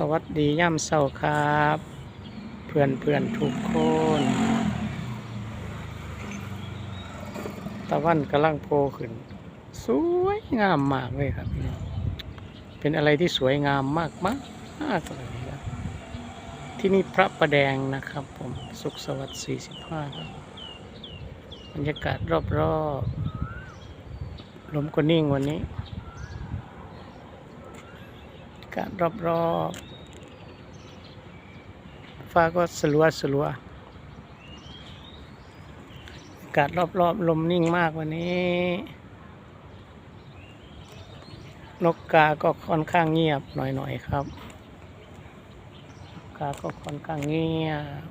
สวัสดีย่ำเศร้าครับ เพื่อนเพื่อนทุกคน ตะวันกำลังโผล่ขึ้น สวยงามมากเลยครับพี่น้องเป็นอะไรที่สวยงามมากมากมากเลยครับที่นี่พระประแดงนะครับผมสุขสวัสดิ์45ครับบรรยากาศรอบๆลมก็นิ่งวันนี้อากาศรอบๆ ฟ้าก็สลัวสลัวอากาศรอบๆลมนิ่งมากวันนี้ นกกาก็ค่อนข้างเงียบหน่อยๆครับนกกาก็ค่อนข้างเงียบ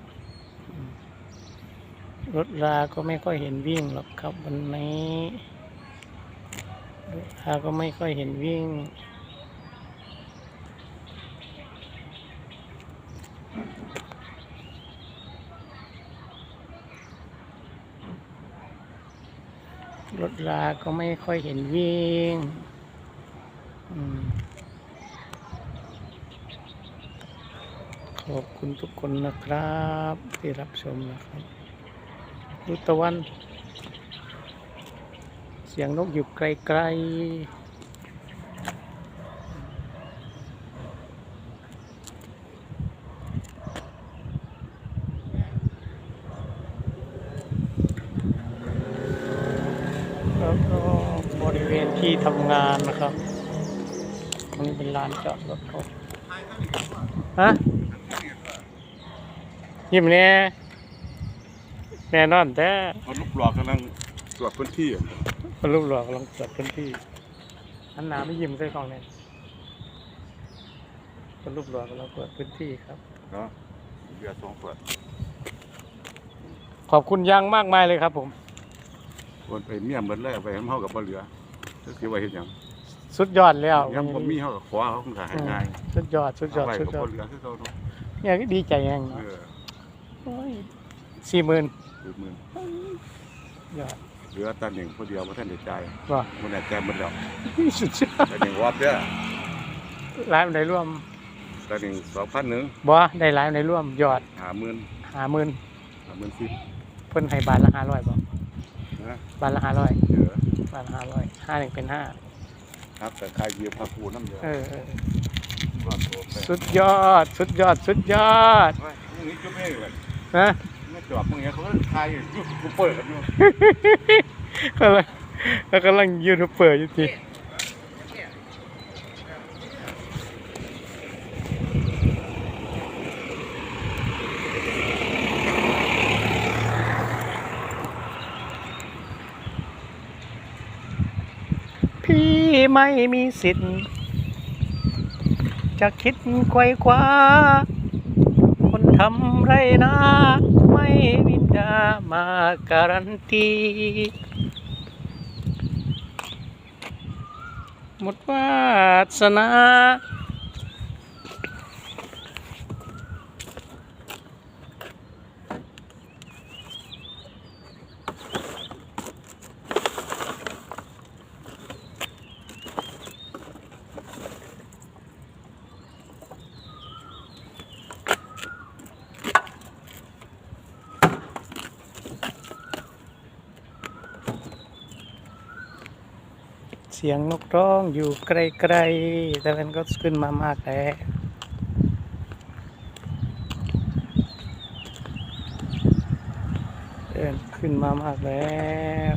รถราก็ไม่ค่อยเห็นวิ่งหรอกครับวันนี้รถราก็ไม่ค่อยเห็นวิ่ง รถราก็ไม่ค่อยเห็นวิ่งอขอบคุณทุกคนนะครับ ที่รับชมนะครับดูตะวัน เสียงนกอยู่ไกลๆ แล้วก็บริเวณที่ทำงานนะครับตรงนี้เป็นลานจอดรถเขาฮะยิ้มเนี่ยแน่นอนแต่เอาลูกหลอกกำลังตรวจพื้นที่อะคนรูปหล่อกำลังตรวจพื้นที่อันหนาไม่ยิ้มใส่กล้องเลยคนรูปหล่อกำลังตรวจพื้นที่ครับเนาะเบียร์สองขวดขอบคุณอยังมากมายเลยครับผม คนไปเมียเหมือนแรกไปให้เฮากับบ่เหลือจะสิว่าเฮ็ดหยังสุดยอดแล้วยังบ่มีเฮากับขวาเขาคงขายให้ง่ายสุดยอดสุดยอดเอาไว้สุดกับยอบ่ดเหลือคือเขาเนาะเนี่ยก็ดีใจแฮงเอเนาะอสี่หมื่นคือมือยอดเหลือตาหนึ่งผู้เดียวบ่ทันได้จ่ายว่าบ่ได้จ่ายหมดแล้วสุดยอดตาหนึ่งวัดเด้อร้ายในร่วมตาหนึ่ง2,000นึงบ่ได้ร้ายในร่วมยอด50,000หาหมื่น50,000สิบเพิ่นให้บาทละห้าร้อยบ่ นะบาทละห้าร้อยเด้อบาทละห้าร้อยห้าหนึ่งเป็นห้าครับแต่ค่ายืมค่าปูน้ำเด้อเออเออว่าโตไปสุดยอด สุดยอด สุดยอดเฮ้ยมึงนี่จุ๊บเองเลยนะไม่จอบมึงเนี่ยเขาก็ทายอยู่กูเปิดกันอยู่ กำลังแล้วกำลังยูทูบเบอร์อยู่ที พี่ไม่มีสิทธิ์ จะคิดไขว้คว้า คนทำไรนะ ไม่มีดามาการันตีหมดวาสนา เสียงนกร้องอยู่ไกลๆ แต่มันก็ขึ้นมามากแล้วเดินขึ้นมามากแล้ว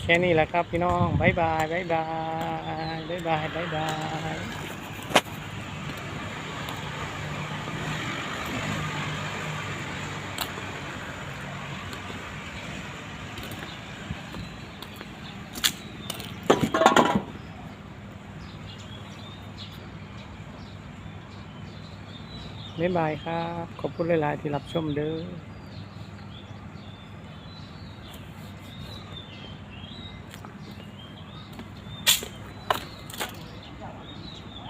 แค่นี้แหละครับพี่น้องบายบายบายบายบายบายบายบาย บ๊ายบายครับ ขอบคุณหลาย ๆ ที่รับชมเด้อ